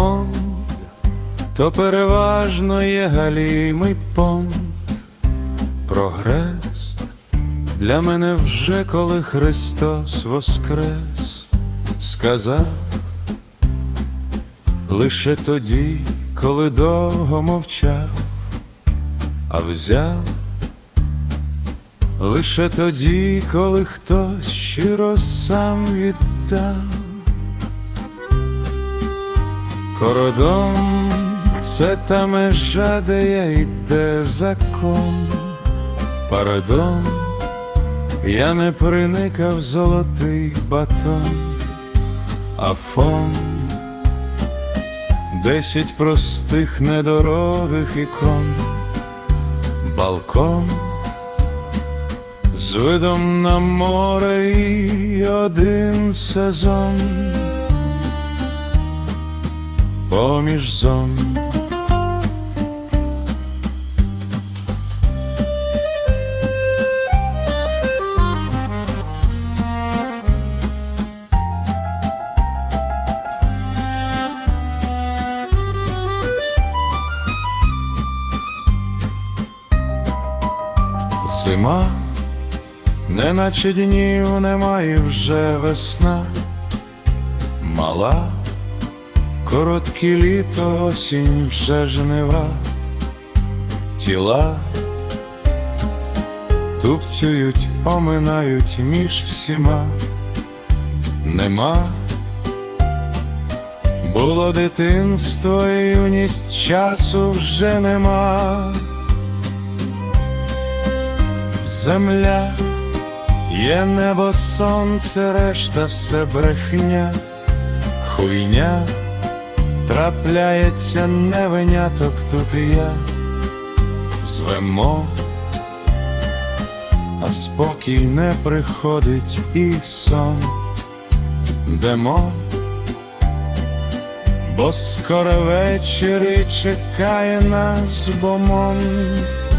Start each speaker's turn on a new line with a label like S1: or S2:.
S1: Бомонд то переважно є галімий понт. Прогрес для мене вже коли Христос воскрес, сказав лише тоді, коли довго мовчав, а взяв лише тоді, коли хтось щиро сам віддав. Кордон це та межа, де я йде закон. Парадон, я не приникав золотий батон, а фон десять простих недорогих ікон, балкон з видом на море і один сезон поміж зон. Зима, неначе днів немає вже весна, мала, короткі літо, осінь вже жнива, тіла тупцюють, оминають між всіма, нема. Було дитинство і юність часу вже нема. Земля, є небо, сонце, решта все брехня, хуйня, трапляється не виняток тут і я, звемо, а спокій не приходить і сон, демо, бо скоро вечір і чекає нас бомонд.